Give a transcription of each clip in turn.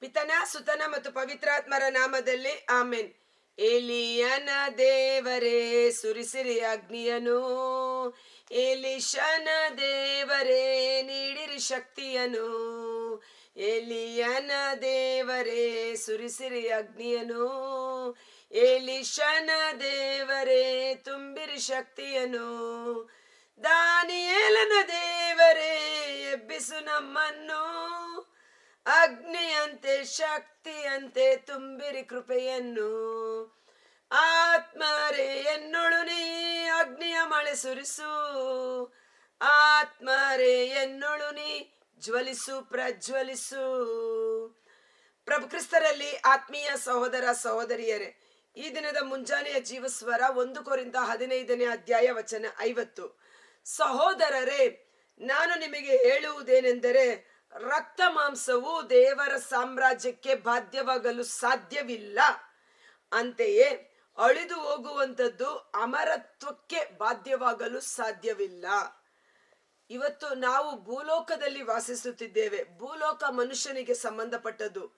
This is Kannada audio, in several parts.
ಪಿತನ, ಸುತನ ಮತ್ತು ಪವಿತ್ರಾತ್ಮರ ನಾಮದಲ್ಲಿ ಆಮೆನ್. ಎಲಿಯನ ದೇವರೇ, ಸುರಿಸಿರಿ ಅಗ್ನಿಯನು. ಎಲಿಶನ ದೇವರೇ, ನೀಡಿರಿ ಶಕ್ತಿಯನು. ಎಲಿಯನ ದೇವರೇ, ಸುರಿಸಿರಿ ಅಗ್ನಿಯನು. ಎಲಿಶನ ದೇವರೇ, ತುಂಬಿರಿ ಶಕ್ತಿಯನು. ದಾನಿಯೇಲನ ದೇವರೇ, ಎಬ್ಬಿಸು ನಮ್ಮನ್ನು. ಅಗ್ನಿಯಂತೆ ಶಕ್ತಿಯಂತೆ ತುಂಬಿರಿ ಕೃಪೆಯನ್ನು. ಆತ್ಮರೇ, ಎನ್ನೊಳು ನೀ, ಅಗ್ನಿಯ ಮಳೆ ಸುರಿಸು. ಆತ್ಮರೇ, ಎನ್ನೊಳು ನೀ, ಜ್ವಲಿಸು, ಪ್ರಜ್ವಲಿಸು. ಪ್ರಭು ಕ್ರಿಸ್ತರಲ್ಲಿ ಆತ್ಮೀಯ ಸಹೋದರ ಸಹೋದರಿಯರೇ, ಈ ದಿನದ ಮುಂಜಾನೆಯ ಜೀವಸ್ವರ ಒಂದು ಕೋರಿಂದ ಹದಿನೈದನೇ ಅಧ್ಯಾಯ ವಚನ ಐವತ್ತು. ಸಹೋದರರೇ, ನಾನು ನಿಮಗೆ ಹೇಳುವುದೇನೆಂದರೆ ರಕ್ತ ಮಾಂಸವು ದೇವರ ಸಾಮ್ರಾಜ್ಯಕ್ಕೆ ಬಾಧ್ಯವಾಗಲು ಸಾಧ್ಯವಿಲ್ಲ. ಅಂತೆಯೇ ಅಳಿದು ಹೋಗುವಂಥದ್ದು ಅಮರತ್ವಕ್ಕೆ ಬಾಧ್ಯವಾಗಲು ಸಾಧ್ಯವಿಲ್ಲ. ಇವತ್ತು ನಾವು ಭೂಲೋಕದಲ್ಲಿ ವಾಸಿಸುತ್ತಿದ್ದೇವೆ. ಭೂಲೋಕ ಮನುಷ್ಯನಿಗೆ ಸಂಬಂಧಪಟ್ಟದ್ದು,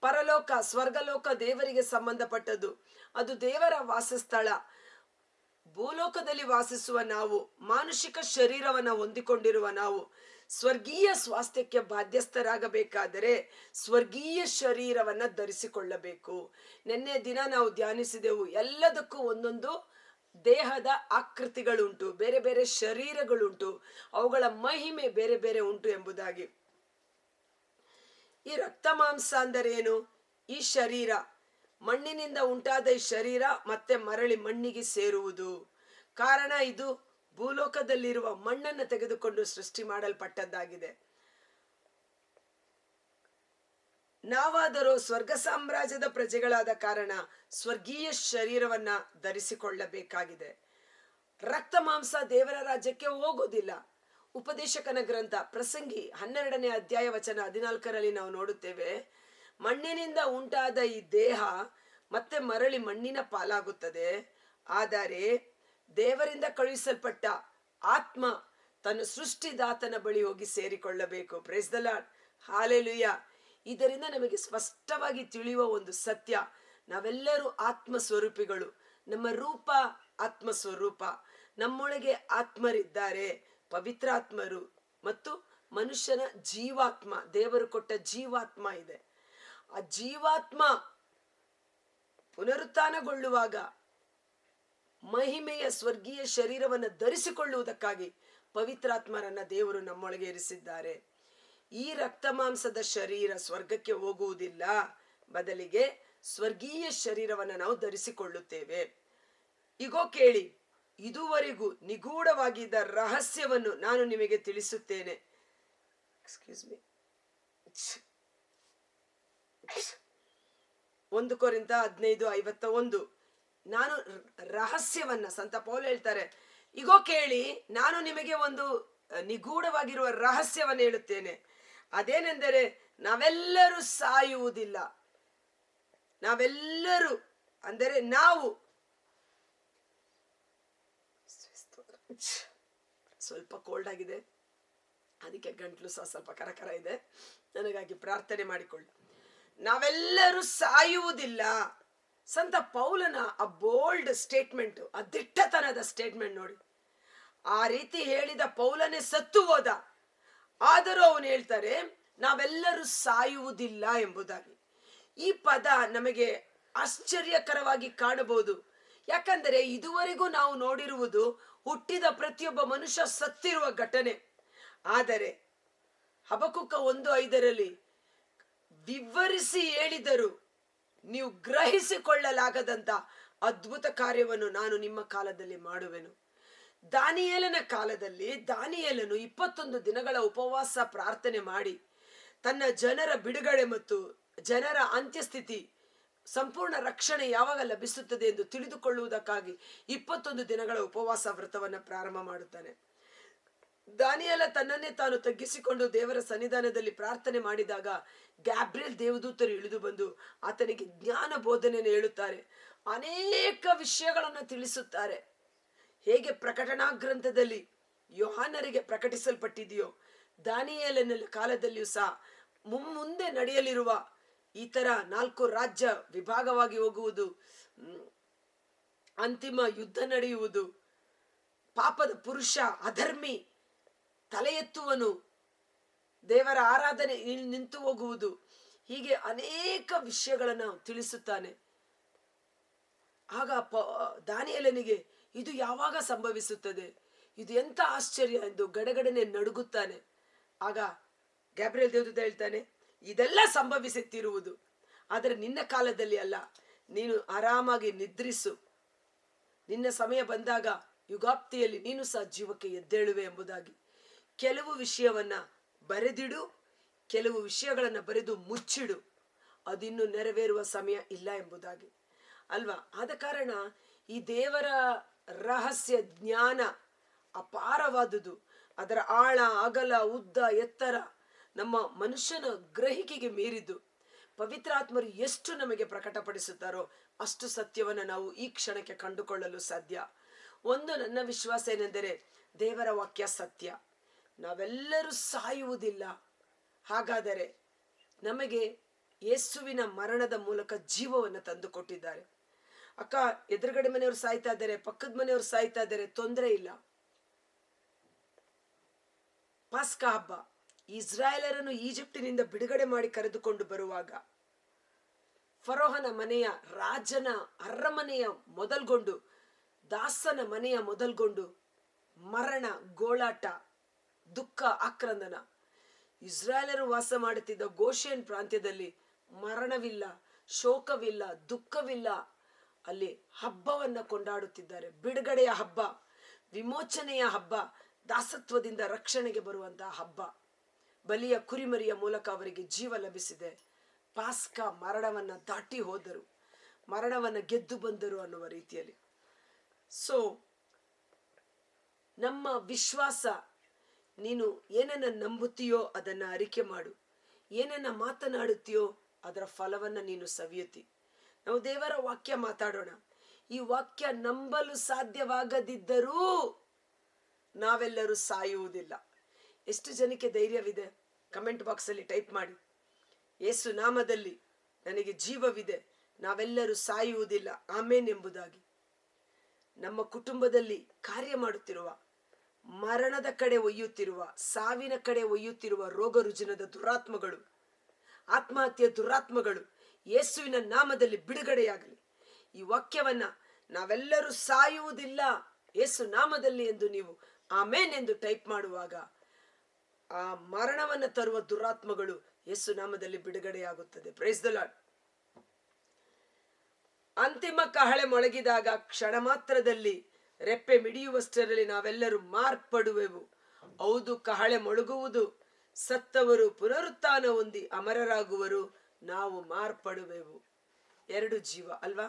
ಪರಲೋಕ, ಸ್ವರ್ಗಲೋಕ ದೇವರಿಗೆ ಸಂಬಂಧಪಟ್ಟದ್ದು, ಅದು ದೇವರ ವಾಸಸ್ಥಳ. ಭೂಲೋಕದಲ್ಲಿ ವಾಸಿಸುವ ನಾವು ಮಾನುಷಿಕ ಶರೀರವನ್ನು ಹೊಂದಿಕೊಂಡಿರುವ ನಾವು ಸ್ವರ್ಗೀಯ ಸ್ವಾಸ್ಥ್ಯಕ್ಕೆ ಬಾಧ್ಯಸ್ಥರಾಗಬೇಕಾದರೆ ಸ್ವರ್ಗೀಯ ಶರೀರವನ್ನ ಧರಿಸಿಕೊಳ್ಳಬೇಕು. ನಿನ್ನೆ ದಿನ ನಾವು ಧ್ಯಾನಿಸಿದೆವು, ಎಲ್ಲದಕ್ಕೂ ಒಂದೊಂದು ದೇಹದ ಆಕೃತಿಗಳುಂಟು, ಬೇರೆ ಬೇರೆ ಶರೀರಗಳುಂಟು, ಅವುಗಳ ಮಹಿಮೆ ಬೇರೆ ಬೇರೆ ಉಂಟು ಎಂಬುದಾಗಿ. ಈ ರಕ್ತ ಮಾಂಸ ಅಂದರೇನು? ಈ ಶರೀರ. ಮಣ್ಣಿನಿಂದ ಉಂಟಾದ ಈ ಶರೀರ ಮತ್ತೆ ಮರಳಿ ಮಣ್ಣಿಗೆ ಸೇರುವುದು. ಕಾರಣ ಇದು ಭೂಲೋಕದಲ್ಲಿರುವ ಮಣ್ಣನ್ನು ತೆಗೆದುಕೊಂಡು ಸೃಷ್ಟಿ ಮಾಡಲ್ಪಟ್ಟದ್ದಾಗಿದೆ. ನಾವಾದರೂ ಸ್ವರ್ಗ ಸಾಮ್ರಾಜ್ಯದ ಪ್ರಜೆಗಳಾದ ಕಾರಣ ಸ್ವರ್ಗೀಯ ಶರೀರವನ್ನ ಧರಿಸಿಕೊಳ್ಳಬೇಕಾಗಿದೆ. ರಕ್ತ ಮಾಂಸ ದೇವರ ರಾಜ್ಯಕ್ಕೆ ಹೋಗೋದಿಲ್ಲ. ಉಪದೇಶಕನ ಗ್ರಂಥ ಪ್ರಸಂಗಿ ಹನ್ನೆರಡನೇ ಅಧ್ಯಾಯ ವಚನ ಹದಿನಾಲ್ಕರಲ್ಲಿ ನಾವು ನೋಡುತ್ತೇವೆ, ಮಣ್ಣಿನಿಂದ ಉಂಟಾದ ಈ ದೇಹ ಮತ್ತೆ ಮರಳಿ ಮಣ್ಣಿನ ಪಾಲಾಗುತ್ತದೆ. ಆದರೆ ದೇವರಿಂದ ಕಳುಹಿಸಲ್ಪಟ್ಟ ಆತ್ಮ ತನ್ನ ಸೃಷ್ಟಿದಾತನ ಬಳಿ ಹೋಗಿ ಸೇರಿಕೊಳ್ಳಬೇಕು. ಪ್ರೇಸ್ ದ ಲಾರ್ಡ್ ಹಾಲೆಲುಯ್ಯ ಇದರಿಂದ ನಮಗೆ ಸ್ಪಷ್ಟವಾಗಿ ತಿಳಿಯುವ ಒಂದು ಸತ್ಯ, ನಾವೆಲ್ಲರೂ ಆತ್ಮ ಸ್ವರೂಪಿಗಳು ನಮ್ಮ ರೂಪ ಆತ್ಮ ಸ್ವರೂಪ ನಮ್ಮೊಳಗೆ ಆತ್ಮರಿದ್ದಾರೆ, ಪವಿತ್ರಾತ್ಮರು ಮತ್ತು ಮನುಷ್ಯನ ಜೀವಾತ್ಮ, ದೇವರು ಕೊಟ್ಟ ಜೀವಾತ್ಮ ಇದೆ. ಆ ಜೀವಾತ್ಮ ಪುನರುತ್ಥಾನಗೊಳ್ಳುವಾಗ ಮಹಿಮೆಯ ಸ್ವರ್ಗೀಯ ಶರೀರವನ್ನು ಧರಿಸಿಕೊಳ್ಳುವುದಕ್ಕಾಗಿ ಪವಿತ್ರಾತ್ಮರನ್ನ ದೇವರು ನಮ್ಮೊಳಗೆ ಇರಿಸಿದ್ದಾರೆ. ಈ ರಕ್ತ ಮಾಂಸದ ಶರೀರ ಸ್ವರ್ಗಕ್ಕೆ ಹೋಗುವುದಿಲ್ಲ. ಬದಲಿಗೆ ಸ್ವರ್ಗೀಯ ಶರೀರವನ್ನು ನಾವು ಧರಿಸಿಕೊಳ್ಳುತ್ತೇವೆ. ಇಗೋ ಕೇಳಿ, ಇದುವರೆಗೂ ನಿಗೂಢವಾಗಿದ್ದ ರಹಸ್ಯವನ್ನು ನಾನು ನಿಮಗೆ ತಿಳಿಸುತ್ತೇನೆ. ಎಕ್ಸ್ಕ್ಯೂಸ್ ಮೀ ಒಂದು ಕೊರಿಂದ ಹದಿನೈದು ಐವತ್ತ ಒಂದು ನಾನು ರಹಸ್ಯವನ್ನ, ಸಂತ ಪೌಲ್ ಹೇಳ್ತಾರೆ, ಇಗೋ ಕೇಳಿ, ನಾನು ನಿಮಗೆ ಒಂದು ನಿಗೂಢವಾಗಿರುವ ರಹಸ್ಯವನ್ನು ಹೇಳುತ್ತೇನೆ. ಅದೇನೆಂದರೆ, ನಾವೆಲ್ಲರೂ ಸಾಯುವುದಿಲ್ಲ. ನಾವೆಲ್ಲರೂ, ಅಂದರೆ ನಾವು. ಸ್ವಲ್ಪ ಕೋಲ್ಡ್ ಆಗಿದೆ. ಅದಕ್ಕೆ ಗಂಟ್ಲು ಸಹ ಸ್ವಲ್ಪ ಕರಕರ ಇದೆ. ನನಗಾಗಿ ಪ್ರಾರ್ಥನೆ ಮಾಡಿಕೊಳ್ಳಿ. ನಾವೆಲ್ಲರೂ ಸಾಯುವುದಿಲ್ಲ. ಸಂತ ಪೌಲನ ಆ ಬೋಲ್ಡ್ ಸ್ಟೇಟ್ಮೆಂಟ್ ಆ ದಿಟ್ಟತನದ ಸ್ಟೇಟ್ಮೆಂಟ್ ನೋಡಿ. ಆ ರೀತಿ ಹೇಳಿದ ಪೌಲನೇ ಸತ್ತು ಹೋದ. ಆದರೂ ಅವನು ಹೇಳ್ತಾರೆ, ನಾವೆಲ್ಲರೂ ಸಾಯುವುದಿಲ್ಲ ಎಂಬುದಾಗಿ. ಈ ಪದ ನಮಗೆ ಆಶ್ಚರ್ಯಕರವಾಗಿ ಕಾಣಬಹುದು. ಯಾಕಂದರೆ ಇದುವರೆಗೂ ನಾವು ನೋಡಿರುವುದು ಹುಟ್ಟಿದ ಪ್ರತಿಯೊಬ್ಬ ಮನುಷ್ಯ ಸತ್ತಿರುವ ಘಟನೆ. ಆದರೆ ಹಬಕುಕ ಒಂದು ಐದರಲ್ಲಿ ವಿವರಿಸಿ ಹೇಳಿದರು. ನೀವು ಗ್ರಹಿಸಿಕೊಳ್ಳಲಾಗದಂತ ಅದ್ಭುತ ಕಾರ್ಯವನ್ನು ನಾನು ನಿಮ್ಮ ಕಾಲದಲ್ಲಿ ಮಾಡುವೆನು. ದಾನಿಯೇಲನ ಕಾಲದಲ್ಲಿ ದಾನಿಯೇಲನು ಇಪ್ಪತ್ತೊಂದು ದಿನಗಳ ಉಪವಾಸ ಪ್ರಾರ್ಥನೆ ಮಾಡಿ ತನ್ನ ಜನರ ಬಿಡುಗಡೆ ಮತ್ತು ಜನರ ಅಂತ್ಯಸ್ಥಿತಿ ಸಂಪೂರ್ಣ ರಕ್ಷಣೆ ಯಾವಾಗ ಲಭಿಸುತ್ತದೆ ಎಂದು ತಿಳಿದುಕೊಳ್ಳುವುದಕ್ಕಾಗಿ ಇಪ್ಪತ್ತೊಂದು ದಿನಗಳ ಉಪವಾಸ ವ್ರತವನ್ನು ಪ್ರಾರಂಭ ಮಾಡುತ್ತಾನೆ. ದಾನಿಯಲ ತನ್ನನ್ನೇ ತಾನು ತಗ್ಗಿಸಿಕೊಂಡು ದೇವರ ಸನ್ನಿಧಾನದಲ್ಲಿ ಪ್ರಾರ್ಥನೆ ಮಾಡಿದಾಗ ಗ್ಯಾಬ್ರಿಯಲ್ ದೇವದೂತರು ಇಳಿದು ಬಂದು ಆತನಿಗೆ ಜ್ಞಾನ ಬೋಧನೆಯನ್ನು ಹೇಳುತ್ತಾರೆ. ಅನೇಕ ವಿಷಯಗಳನ್ನು ತಿಳಿಸುತ್ತಾರೆ. ಹೇಗೆ ಪ್ರಕಟಣಾ ಗ್ರಂಥದಲ್ಲಿ ಯೋಹಾನರಿಗೆ ಪ್ರಕಟಿಸಲ್ಪಟ್ಟಿದೆಯೋ, ದಾನಿಯೇಲನ ಕಾಲದಲ್ಲಿಯೂ ಸಹ ಮುಂದೆ ನಡೆಯಲಿರುವ ಈ ತರ ನಾಲ್ಕು ರಾಜ್ಯ ವಿಭಾಗವಾಗಿ ಹೋಗುವುದು ಅಂತಿಮ ಯುದ್ಧ ನಡೆಯುವುದು, ಪಾಪದ ಪುರುಷ, ಅಧರ್ಮಿ ತಲೆ ಎತ್ತುವನು ದೇವರ ಆರಾಧನೆ ನಿಂತು ಹೋಗುವುದು. ಹೀಗೆ ಅನೇಕ ವಿಷಯಗಳನ್ನು ತಿಳಿಸುತ್ತಾನೆ. ಆಗ ಪ, ದಾನಿಯಲನಿಗೆ ಇದು ಯಾವಾಗ ಸಂಭವಿಸುತ್ತದೆ? ಇದು ಎಂತ ಆಶ್ಚರ್ಯ ಎಂದು ಗಡಗಡನೆ ನಡುಗುತ್ತಾನೆ. ಆಗ ಗ್ಯಾಬ್ರಿಯಲ್ ದೇವದೂತ ಹೇಳ್ತಾನೆ, ಇದೆಲ್ಲ ಸಂಭವಿಸುತ್ತಿರುವುದು. ಆದರೆ ನಿನ್ನ ಕಾಲದಲ್ಲಿ ಅಲ್ಲ. ನೀನು ಆರಾಮಾಗಿ ನಿದ್ರಿಸು. ನಿನ್ನ ಸಮಯ ಬಂದಾಗ ಯುಗಾಪ್ತಿಯಲ್ಲಿ ನೀನು ಸಹ ಜೀವಕ್ಕೆ ಎದ್ದೇಳುವೆ ಎಂಬುದಾಗಿ. ಕೆಲವು ವಿಷಯವನ್ನ ಬರೆದಿಡು, ಕೆಲವು ವಿಷಯಗಳನ್ನ ಬರೆದು ಮುಚ್ಚಿಡು. ಅದಿನ್ನು ನೆರವೇರುವ ಸಮಯ ಇಲ್ಲ ಎಂಬುದಾಗಿ. ಅಲ್ವಾ? ಆದ ಕಾರಣ ಈ ದೇವರ ರಹಸ್ಯ ಜ್ಞಾನ ಅಪಾರವಾದುದು. ಅದರ ಆಳ, ಅಗಲ, ಉದ್ದ, ಎತ್ತರ ನಮ್ಮ ಮನುಷ್ಯನ ಗ್ರಹಿಕೆಗೆ ಮೀರಿದ್ದು. ಪವಿತ್ರಾತ್ಮರು ಎಷ್ಟು ನಮಗೆ ಪ್ರಕಟಪಡಿಸುತ್ತಾರೋ ಅಷ್ಟು ಸತ್ಯವನ್ನು ನಾವು ಈ ಕ್ಷಣಕ್ಕೆ ಕಂಡುಕೊಳ್ಳಲು ಸಾಧ್ಯ. ಒಂದು ನನ್ನ ವಿಶ್ವಾಸ ಏನೆಂದರೆ ದೇವರ ವಾಕ್ಯ ಸತ್ಯ. ನಾವೆಲ್ಲರೂ ಸಾಯುವುದಿಲ್ಲ. ಹಾಗಾದರೆ ನಮಗೆ ಯೇಸುವಿನ ಮರಣದ ಮೂಲಕ ಜೀವವನ್ನು ತಂದು ಕೊಟ್ಟಿದ್ದಾರೆ ಅಕ್ಕ, ಎದುರುಗಡೆ ಮನೆಯವರು ಸಾಯ್ತಾ ಇದ್ದಾರೆ, ಪಕ್ಕದ ಮನೆಯವರು ಸಾಯ್ತಾ ಇದ್ದಾರೆ, ತೊಂದರೆ ಇಲ್ಲ. ಪಾಸ್ಕ ಹಬ್ಬ, ಇಸ್ರಾಯೇಲರನ್ನು ಈಜಿಪ್ಟಿನಿಂದ ಬಿಡುಗಡೆ ಮಾಡಿ ಕರೆದುಕೊಂಡು ಬರುವಾಗ ಫರೋಹನ ಮನೆಯ ರಾಜನ ಅರಮನೆಯ ಮೊದಲ್ಗೊಂಡು, ದಾಸನ ಮನೆಯ ಮೊದಲ್ಗೊಂಡು ಮರಣ, ಗೋಳಾಟ ದುಃಖ, ಆಕ್ರಂದನ. ಇಸ್ರಾಯೇಲರು ವಾಸ ಮಾಡುತ್ತಿದ್ದ ಗೋಷಿಯನ್ ಪ್ರಾಂತ್ಯದಲ್ಲಿ ಮರಣವಿಲ್ಲ, ಶೋಕವಿಲ್ಲ, ದುಃಖವಿಲ್ಲ. ಅಲ್ಲಿ ಹಬ್ಬವನ್ನ ಕೊಂಡಾಡುತ್ತಿದ್ದಾರೆ. ಬಿಡುಗಡೆಯ ಹಬ್ಬ, ವಿಮೋಚನೆಯ ಹಬ್ಬ, ದಾಸತ್ವದಿಂದ ರಕ್ಷಣೆಗೆ ಬರುವಂತಹ ಹಬ್ಬ. ಬಲಿಯ ಕುರಿಮರಿಯ ಮೂಲಕ ಅವರಿಗೆ ಜೀವ ಲಭಿಸಿದೆ. ಪಾಸ್ಕ ಮರಣವನ್ನ ದಾಟಿ ಹೋದರು. ಮರಣವನ್ನ ಗೆದ್ದು ಬಂದರು ಅನ್ನುವ ರೀತಿಯಲ್ಲಿ. ಸೊ ನಮ್ಮ ವಿಶ್ವಾಸ ನೀನು ಏನನ್ನ ನಂಬುತ್ತೀಯೋ ಅದನ್ನ ಅರಿಕೆ ಮಾಡು. ಏನನ್ನ ಮಾತನಾಡುತ್ತೀಯೋ ಅದರ ಫಲವನ್ನ ನೀನು ಸವಿಯುತ್ತಿ. ನಾವು ದೇವರ ವಾಕ್ಯ ಮಾತಾಡೋಣ. ಈ ವಾಕ್ಯ ನಂಬಲು ಸಾಧ್ಯವಾಗದಿದ್ದರೂ ನಾವೆಲ್ಲರೂ ಸಾಯುವುದಿಲ್ಲ. ಎಷ್ಟು ಜನಕ್ಕೆ ಧೈರ್ಯವಿದೆ? ಕಮೆಂಟ್ ಬಾಕ್ಸ್ ಅಲ್ಲಿ ಟೈಪ್ ಮಾಡಿ. ಯೇಸು ನಾಮದಲ್ಲಿ ನನಗೆ ಜೀವವಿದೆ. ನಾವೆಲ್ಲರೂ ಸಾಯುವುದಿಲ್ಲ. ಆಮೇನ್ ಎಂಬುದಾಗಿ. ನಮ್ಮ ಕುಟುಂಬದಲ್ಲಿ ಕಾರ್ಯ ಮಾಡುತ್ತಿರುವ ಮರಣದ ಕಡೆ ಒಯ್ಯುತ್ತಿರುವ, ಸಾವಿನ ಕಡೆ ಒಯ್ಯುತ್ತಿರುವ ರೋಗ ರುಜಿನದ ದುರಾತ್ಮಗಳು ಆತ್ಮಹತ್ಯೆ ದುರಾತ್ಮಗಳು ಯೇಸುವಿನ ನಾಮದಲ್ಲಿ ಬಿಡುಗಡೆಯಾಗಲಿ. ಈ ವಾಕ್ಯವನ್ನ ನಾವೆಲ್ಲರೂ ಸಾಯುವುದಿಲ್ಲ. ಯೇಸು ನಾಮದಲ್ಲಿ ಎಂದು ನೀವು ಆಮೇನ್ ಎಂದು ಟೈಪ್ ಮಾಡುವಾಗ ಆ ಮರಣವನ್ನು ತರುವ ದುರಾತ್ಮಗಳು ಯೇಸು ನಾಮದಲ್ಲಿ ಬಿಡುಗಡೆಯಾಗುತ್ತದೆ. ಪ್ರೈಸ್ ದ ಲಾರ್ಡ್ ಅಂತಿಮ ಕಹಳೆ ಮೊಳಗಿದಾಗ ಕ್ಷಣ ಮಾತ್ರದಲ್ಲಿ ರೆಪ್ಪೆ ಮಿಡಿಯುವಷ್ಟರಲ್ಲಿ ನಾವೆಲ್ಲರೂ ಮಾರ್ಪಡುವೆವು. ಹೌದು, ಕಹಳೆ ಮೊಳಗುವುದು. ಸತ್ತವರು ಪುನರುತ್ಥಾನ ಹೊಂದಿ ಅಮರರಾಗುವರು. ನಾವು ಮಾರ್ಪಡುವೆವು. ಎರಡು ಜೀವ, ಅಲ್ವಾ?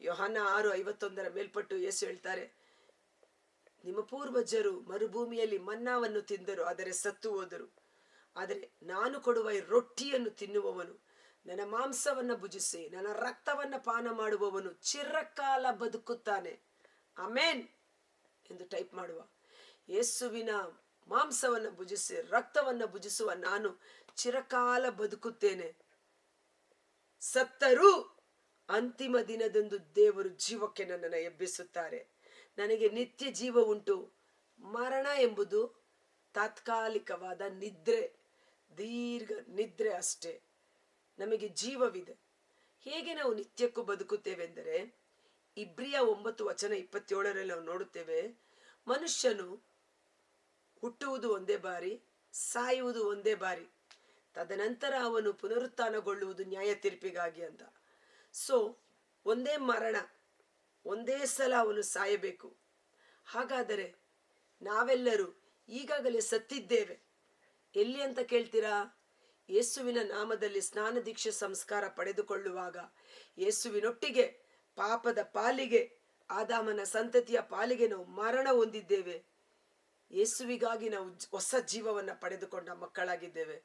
ಯೋಹನ ಆರು ಐವತ್ತೊಂದರ ಮೇಲ್ಪಟ್ಟು ಯೇಸು ಹೇಳ್ತಾರೆ, ನಿಮ್ಮ ಪೂರ್ವಜರು ಮರುಭೂಮಿಯಲ್ಲಿ ಮನ್ನಾವನ್ನು ತಿಂದರು, ಆದರೆ ಸತ್ತು ಹೋದರು. ಆದರೆ ನಾನು ಕೊಡುವ ಈ ರೊಟ್ಟಿಯನ್ನು ತಿನ್ನುವವನು, ನನ್ನ ಮಾಂಸವನ್ನ ಭುಜಿಸಿ, ನನ್ನ ರಕ್ತವನ್ನ ಪಾನ ಮಾಡುವವನು ಚಿರಕಾಲ ಬದುಕುತ್ತಾನೆ. ಅಮೇನ್ ಎಂದು ಟೈಪ್ ಮಾಡುವ. ಯೇಸುವಿನ ಮಾಂಸವನ್ನ ಭುಜಿಸಿ, ರಕ್ತವನ್ನ ಭುಜಿಸುವ ನಾನು ಚಿರಕಾಲ ಬದುಕುತ್ತೇನೆ. ಸತ್ತರೂ ಅಂತಿಮ ದಿನದಂದು ದೇವರು ಜೀವಕ್ಕೆ ನನ್ನನ್ನು ಎಬ್ಬಿಸುತ್ತಾರೆ. ನನಗೆ ನಿತ್ಯ ಜೀವ ಉಂಟು. ಮರಣ ಎಂಬುದು ತಾತ್ಕಾಲಿಕವಾದ ನಿದ್ರೆ, ದೀರ್ಘ ನಿದ್ರೆ ಅಷ್ಟೇ. ನಮಗೆ ಜೀವವಿದೆ. ಹೇಗೆ ನಾವು ನಿತ್ಯಕ್ಕೂ ಬದುಕುತ್ತೇವೆಂದರೆ ಇಬ್ರಿಯ ಒಂಬತ್ತು ವಚನ ಇಪ್ಪತ್ತೇಳರಲ್ಲಿ ನಾವು ನೋಡುತ್ತೇವೆ, ಮನುಷ್ಯನು ಹುಟ್ಟುವುದು ಒಂದೇ ಬಾರಿ, ಸಾಯುವುದು ಒಂದೇ ಬಾರಿ, ತದನಂತರ ಅವನು ಪುನರುತ್ಥಾನಗೊಳ್ಳುವುದು ನ್ಯಾಯ ತೀರ್ಪಿಗಾಗಿ ಅಂತ. ಸೊ ಒಂದೇ ಮರಣ, ಒಂದೇ ಸಲ ಅವನು ಸಾಯಬೇಕು. ಹಾಗಾದರೆ ನಾವೆಲ್ಲರೂ ಈಗಾಗಲೇ ಸತ್ತಿದ್ದೇವೆ. ಎಲ್ಲಿ ಅಂತ ಕೇಳ್ತೀರಾ? ಯೇಸುವಿನ ನಾಮದಲ್ಲಿ ಸ್ನಾನ ದೀಕ್ಷೆ ಸಂಸ್ಕಾರ ಪಡೆದುಕೊಳ್ಳುವಾಗ ಯೇಸುವಿನೊಟ್ಟಿಗೆ ಪಾಪದ ಪಾಲಿಗೆ, ಆದಾಮನ ಸಂತತಿಯ ಪಾಲಿಗೆ ನಾವು ಮರಣ ಹೊಂದಿದ್ದೇವೆ. ಯೇಸುವಿಗಾಗಿ ನಾವು ಹೊಸ ಜೀವವನ್ನು ಪಡೆದುಕೊಂಡ ಮಕ್ಕಳಾಗಿದ್ದೇವೆ.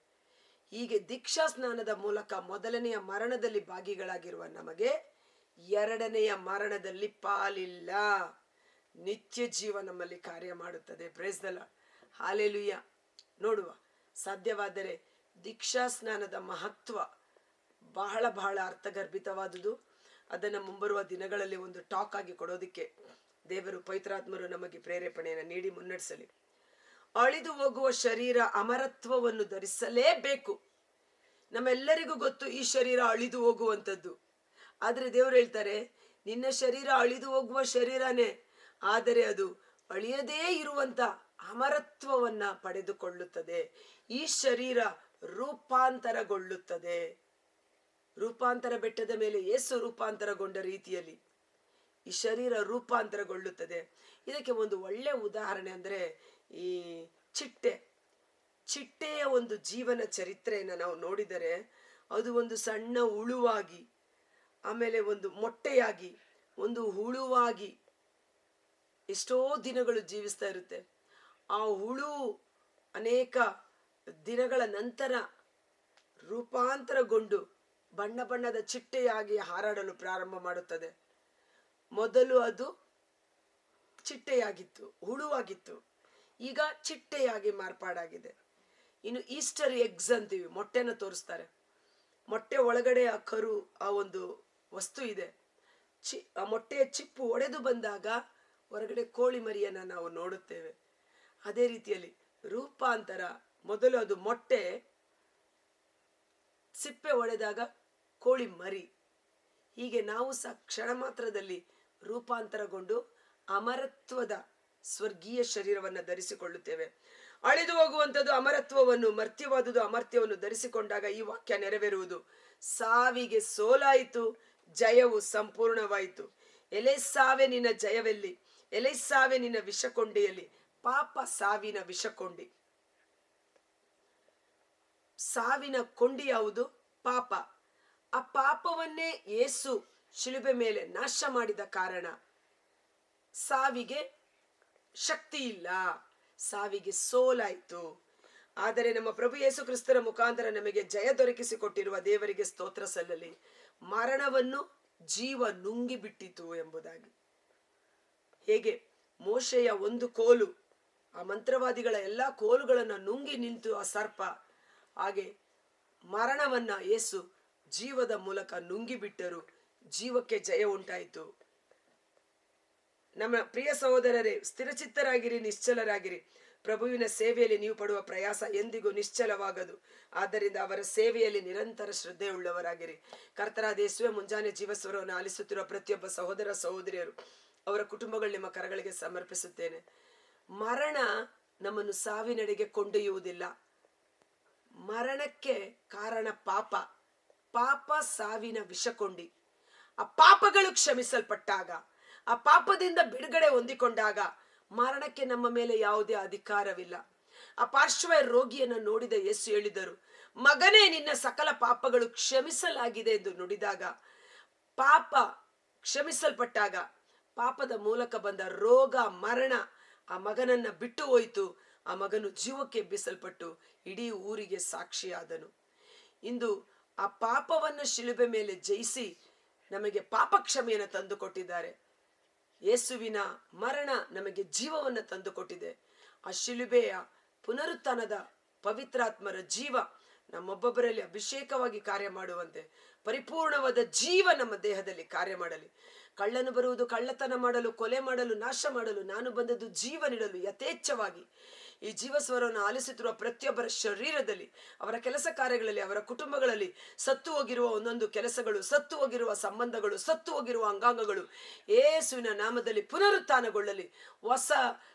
ಹೀಗೆ ದೀಕ್ಷಾ ಸ್ನಾನದ ಮೂಲಕ ಮೊದಲನೆಯ ಮರಣದಲ್ಲಿ ಭಾಗಿಗಳಾಗಿರುವ ನಮಗೆ ಎರಡನೆಯ ಮರಣದಲ್ಲಿ ಪಾಲಿಲ್ಲ. ನಿತ್ಯ ಜೀವ ನಮ್ಮಲ್ಲಿ ಕಾರ್ಯ ಮಾಡುತ್ತದೆ. ಪ್ರೇಸ್ದಲ್ಲ ಹಾಲೆಲುಯ್ಯ ನೋಡುವ, ಸಾಧ್ಯವಾದರೆ ದೀಕ್ಷಾ ಸ್ನಾನದ ಮಹತ್ವ ಬಹಳ ಬಹಳ ಅರ್ಥಗರ್ಭಿತವಾದುದು. ಅದನ್ನು ಮುಂಬರುವ ದಿನಗಳಲ್ಲಿ ಒಂದು ಟಾಕ್ ಆಗಿ ಕೊಡೋದಕ್ಕೆ ದೇವರು ಪವಿತ್ರಾತ್ಮರು ನಮಗೆ ಪ್ರೇರೇಪಣೆಯನ್ನು ನೀಡಿ ಮುನ್ನಡೆಸಲಿ. ಅಳಿದು ಹೋಗುವ ಶರೀರ ಅಮರತ್ವವನ್ನು ಧರಿಸಲೇಬೇಕು. ನಮ್ಮೆಲ್ಲರಿಗೂ ಗೊತ್ತು ಈ ಶರೀರ ಅಳಿದು ಹೋಗುವಂಥದ್ದು. ಆದರೆ ದೇವರು ಹೇಳ್ತಾರೆ, ನಿನ್ನ ಶರೀರ ಅಳಿದು ಹೋಗುವ ಶರೀರನೇ, ಆದರೆ ಅದು ಅಳಿಯದೇ ಇರುವಂತ ಅಮರತ್ವವನ್ನ ಪಡೆದುಕೊಳ್ಳುತ್ತದೆ. ಈ ಶರೀರ ರೂಪಾಂತರಗೊಳ್ಳುತ್ತದೆ. ರೂಪಾಂತರ ಬೆಟ್ಟದ ಮೇಲೆ ಏಸು ರೂಪಾಂತರಗೊಂಡ ರೀತಿಯಲ್ಲಿ ಈ ಶರೀರ ರೂಪಾಂತರಗೊಳ್ಳುತ್ತದೆ. ಇದಕ್ಕೆ ಒಂದು ಒಳ್ಳೆ ಉದಾಹರಣೆ ಅಂದರೆ ಈ ಚಿಟ್ಟೆ. ಚಿಟ್ಟೆಯ ಒಂದು ಜೀವನ ಚರಿತ್ರೆಯನ್ನು ನಾವು ನೋಡಿದರೆ ಅದು ಒಂದು ಸಣ್ಣ ಹುಳುವಾಗಿ ಆಮೇಲೆ ಒಂದು ಮೊಟ್ಟೆಯಾಗಿ, ಒಂದು ಹುಳುವಾಗಿ ಎಷ್ಟೋ ದಿನಗಳು ಜೀವಿಸ್ತಾ ಇರುತ್ತೆ. ಆ ಹುಳು ಅನೇಕ ದಿನಗಳ ನಂತರ ರೂಪಾಂತರಗೊಂಡು ಬಣ್ಣ ಬಣ್ಣದ ಚಿಟ್ಟೆಯಾಗಿ ಹಾರಾಡಲು ಪ್ರಾರಂಭ ಮಾಡುತ್ತದೆ. ಮೊದಲು ಅದು ಚಿಟ್ಟೆಯಾಗಿತ್ತು, ಹುಳುವಾಗಿತ್ತು. ಈಗ ಚಿಟ್ಟೆಯಾಗಿ ಮಾರ್ಪಾಡಾಗಿದೆ. ಇನ್ನು ಈಸ್ಟರ್ ಎಗ್ಸ್ ಅಂತೀವಿ, ಮೊಟ್ಟೆನ ತೋರಿಸ್ತಾರೆ. ಮೊಟ್ಟೆ ಒಳಗಡೆ ಆ ಕರು, ಆ ಒಂದು ವಸ್ತು ಇದೆ. ಚಿ, ಆ ಮೊಟ್ಟೆಯ ಚಿಪ್ಪು ಒಡೆದು ಬಂದಾಗ ಹೊರಗಡೆ ಕೋಳಿ ಮರಿಯನ್ನು ನಾವು ನೋಡುತ್ತೇವೆ. ಅದೇ ರೀತಿಯಲ್ಲಿ ರೂಪಾಂತರ, ಮೊದಲು ಅದು ಮೊಟ್ಟೆ, ಸಿಪ್ಪೆ ಒಡೆದಾಗ ಕೋಳಿ ಮರಿ. ಹೀಗೆ ನಾವು ಸಹ ಕ್ಷಣ ಮಾತ್ರದಲ್ಲಿ ರೂಪಾಂತರಗೊಂಡು ಅಮರತ್ವದ ಸ್ವರ್ಗೀಯ ಶರೀರವನ್ನು ಧರಿಸಿಕೊಳ್ಳುತ್ತೇವೆ. ಅಳಿದು ಹೋಗುವಂಥದ್ದು ಅಮರತ್ವವನ್ನು, ಮರ್ತ್ಯವಾದುದು ಅಮರ್ತ್ಯವನ್ನು ಧರಿಸಿಕೊಂಡಾಗ ಈ ವಾಕ್ಯ ನೆರವೇರುವುದು. ಸಾವಿಗೆ ಸೋಲಾಯಿತು, ಜಯವು ಸಂಪೂರ್ಣವಾಯಿತು. ಎಲೆ ಸಾವೆ ನಿನ್ನ ಜಯವೆಲ್ಲಿ, ಎಲೆ ಸಾವೆ ನಿನ್ನ ವಿಷಕೊಂಡಿಯಲ್ಲಿ, ಪಾಪ ಸಾವಿನ ವಿಷಕೊಂಡಿ. ಸಾವಿನ ಕೊಂಡಿ ಯಾವುದು? ಪಾಪ. ಆ ಪಾಪವನ್ನೇ ಏಸು ಶಿಲುಬೆ ಮೇಲೆ ನಾಶ ಮಾಡಿದ ಕಾರಣ ಸಾವಿಗೆ ಶಕ್ತಿ ಇಲ್ಲ ಸಾವಿಗೆ ಸೋಲಾಯಿತು. ಆದರೆ ನಮ್ಮ ಪ್ರಭು ಯೇಸು ಕ್ರಿಸ್ತರ ಮುಖಾಂತರ ನಮಗೆ ಜಯ ದೊರಕಿಸಿಕೊಟ್ಟಿರುವ ದೇವರಿಗೆ ಸ್ತೋತ್ರ ಸಲ್ಲಲಿ. ಮರಣವನ್ನು ಜೀವ ನುಂಗಿ ಬಿಟ್ಟಿತು ಎಂಬುದಾಗಿ. ಹೇಗೆ? ಮೋಶೆಯ ಒಂದು ಕೋಲು, ಆ ಮಂತ್ರವಾದಿಗಳ ಎಲ್ಲ ಕೋಲುಗಳನ್ನು ನುಂಗಿ ನಿಂತು ಆ ಸರ್ಪ. ಹಾಗೆ ಮರಣವನ್ನ ಯೇಸು ಜೀವದ ಮೂಲಕ ನುಂಗಿಬಿಟ್ಟರು. ಜೀವಕ್ಕೆ ಜಯ ಉಂಟಾಯಿತು. ನಮ್ಮ ಪ್ರಿಯ ಸಹೋದರರೇ, ಸ್ಥಿರಚಿತ್ತರಾಗಿರಿ, ನಿಶ್ಚಲರಾಗಿರಿ. ಪ್ರಭುವಿನ ಸೇವೆಯಲ್ಲಿ ನೀವು ಪಡುವ ಪ್ರಯಾಸ ಎಂದಿಗೂ ನಿಶ್ಚಲವಾಗದು. ಆದ್ದರಿಂದ ಅವರ ಸೇವೆಯಲ್ಲಿ ನಿರಂತರ ಶ್ರದ್ಧೆಯುಳ್ಳವರಾಗಿರಿ. ಕರ್ತರ ಯೇಸುವೆ ಮುಂಜಾನೆ ಜೀವಸ್ವರವನ್ನು ಆಲಿಸುತ್ತಿರುವ ಪ್ರತಿಯೊಬ್ಬ ಸಹೋದರ ಸಹೋದರಿಯರು, ಅವರ ಕುಟುಂಬಗಳು ನಿಮ್ಮ ಕರಗಳಿಗೆ ಸಮರ್ಪಿಸುತ್ತೇನೆ. ಮರಣ ನಮ್ಮನ್ನು ಸಾವಿನಡೆಗೆ ಕೊಂಡೊಯ್ಯುವುದಿಲ್ಲ. ಮರಣಕ್ಕೆ ಕಾರಣ ಪಾಪ. ಪಾಪ ಸಾವಿನ ವಿಷಕೊಂಡಿ. ಆ ಪಾಪಗಳು ಕ್ಷಮಿಸಲ್ಪಟ್ಟಾಗ, ಆ ಪಾಪದಿಂದ ಬಿಡುಗಡೆ ಹೊಂದಿಕೊಂಡಾಗ ಮರಣಕ್ಕೆ ನಮ್ಮ ಮೇಲೆ ಯಾವುದೇ ಅಧಿಕಾರವಿಲ್ಲ. ಆ ಪಾರ್ಶ್ವ ರೋಗಿಯನ್ನು ನೋಡಿದ ಯೇಸು ಹೇಳಿದರು, ಮಗನೇ, ನಿನ್ನ ಸಕಲ ಪಾಪಗಳು ಕ್ಷಮಿಸಲಾಗಿದೆ ಎಂದು ನುಡಿದಾಗ, ಪಾಪ ಕ್ಷಮಿಸಲ್ಪಟ್ಟಾಗ ಪಾಪದ ಮೂಲಕ ಬಂದ ರೋಗ, ಮರಣ ಆ ಮಗನನ್ನ ಬಿಟ್ಟು ಹೋಯಿತು. ಆ ಮಗನು ಜೀವಕ್ಕೆ ಎಬ್ಬಿಸಲ್ಪಟ್ಟು ಇಡೀ ಊರಿಗೆ ಸಾಕ್ಷಿಯಾದನು. ಇಂದು ಆ ಪಾಪವನ್ನು ಶಿಲುಬೆ ಮೇಲೆ ಜಯಿಸಿ ನಮಗೆ ಪಾಪ ಕ್ಷಮೆಯನ್ನು ತಂದು ಕೊಟ್ಟಿದ್ದಾರೆ ಯೇಸುವಿನ ಮರಣ ನಮಗೆ ಜೀವವನ್ನು ತಂದು ಕೊಟ್ಟಿದೆ ಆ ಶಿಲುಬೆಯ ಪುನರುತ್ಥಾನದ ಪವಿತ್ರಾತ್ಮರ ಜೀವ ನಮ್ಮೊಬ್ಬೊಬ್ಬರಲ್ಲಿ ಅಭಿಷೇಕವಾಗಿ ಕಾರ್ಯ ಮಾಡುವಂತೆ, ಪರಿಪೂರ್ಣವಾದ ಜೀವ ನಮ್ಮ ದೇಹದಲ್ಲಿ ಕಾರ್ಯ ಮಾಡಲಿ. ಕಳ್ಳನು ಬರುವುದು ಕಳ್ಳತನ ಮಾಡಲು, ಕೊಲೆ ಮಾಡಲು, ನಾಶ ಮಾಡಲು, ನಾನು ಬಂದದ್ದು ಜೀವ ನೀಡಲು ಯಥೇಚ್ಛವಾಗಿ ಈ ಜೀವಸ್ವರವನ್ನು ಆಲಿಸುತ್ತಿರುವ ಪ್ರತಿಯೊಬ್ಬರ ಶರೀರದಲ್ಲಿ, ಅವರ ಕೆಲಸ ಕಾರ್ಯಗಳಲ್ಲಿ, ಅವರ ಕುಟುಂಬಗಳಲ್ಲಿ ಸತ್ತು ಹೋಗಿರುವ ಒಂದೊಂದು ಕೆಲಸಗಳು, ಸತ್ತು ಹೋಗಿರುವ ಸಂಬಂಧಗಳು, ಸತ್ತು ಹೋಗಿರುವ ಅಂಗಾಂಗಗಳು ಏಸುವಿನ ನಾಮದಲ್ಲಿ ಪುನರುತ್ಥಾನಗೊಳ್ಳಲಿ. ಹೊಸ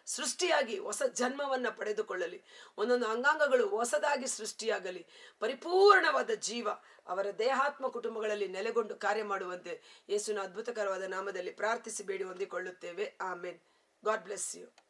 ಸೃಷ್ಟಿಯಾಗಿ, ಹೊಸ ಜನ್ಮವನ್ನ ಪಡೆದುಕೊಳ್ಳಲಿ. ಒಂದೊಂದು ಅಂಗಾಂಗಗಳು ಹೊಸದಾಗಿ ಸೃಷ್ಟಿಯಾಗಲಿ. ಪರಿಪೂರ್ಣವಾದ ಜೀವ ಅವರ ದೇಹಾತ್ಮ ಕುಟುಂಬಗಳಲ್ಲಿ ನೆಲೆಗೊಂಡು ಕಾರ್ಯ ಮಾಡುವಂತೆ ಯೇಸುವಿನ ಅದ್ಭುತಕರವಾದ ನಾಮದಲ್ಲಿ ಪ್ರಾರ್ಥಿಸಿ ಬೇಡಿ ಹೊಂದಿಕೊಳ್ಳುತ್ತೇವೆ. ಆಮೇನ್. God bless you.